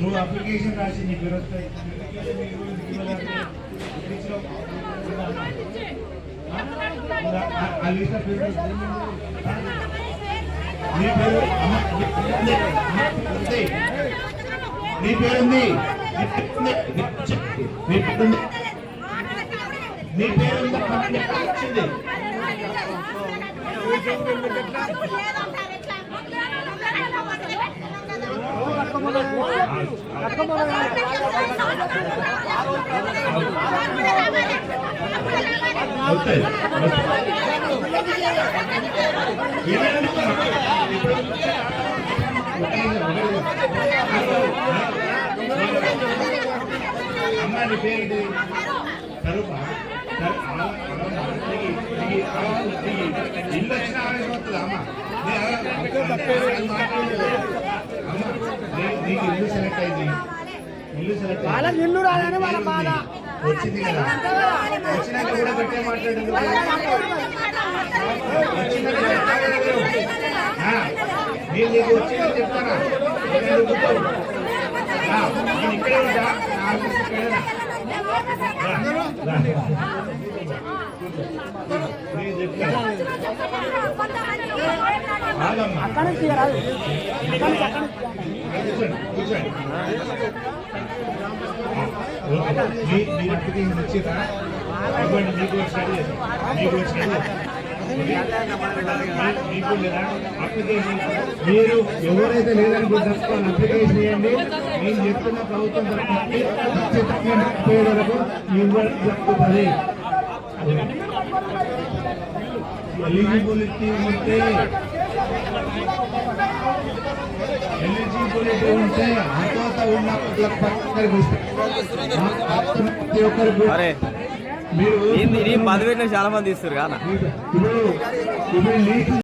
నువ్వు అప్లికేషన్ రాసి నీ పేరు వస్తాయి ఆ లిస్ట్ ఆఫ్ పేరు నీ పేరు అమ్మ, నీ పేరు ఉంది. నీ పేరు ఉంది అమ్మాయి పేరు ఉంది ఇల్లు వచ్చిన ఆవేశం వస్తుంది అమ్మ నీకు ఇల్లు సెలెక్ట్ అయింది. ఇల్లు సెలెక్ట్ వాళ్ళకి ఇల్లు రాదని వాళ్ళ బాధ. వచ్చింది కదా? వచ్చినాక కూడా పెట్టే మాట్లాడింది నేను నీకు వచ్చిందని చెప్తానా? నేను ఇక్కడే ఉంటా. నేను చెప్తాను అక్కడి నుంచి రాదు మీరు మీకు మీకు మీకు అప్లికేషన్ మీరు ఎవరైతే లేదనుకుంటారో వాళ్ళు అప్లికేషన్ చేయండి నేను చెప్తున్న ప్రభుత్వం ఖచ్చితంగా పేదలకు వరకు ఎలిజిబిలిటీ ఉంటే ఎలిజిబిలిటీ ఉంటే అర్హత ఉన్న ప్రతి ఒక్కరికి మీరు చాలా మంది ఇస్తారు కానీ ఇప్పుడు ఇప్పుడు లీస్ట్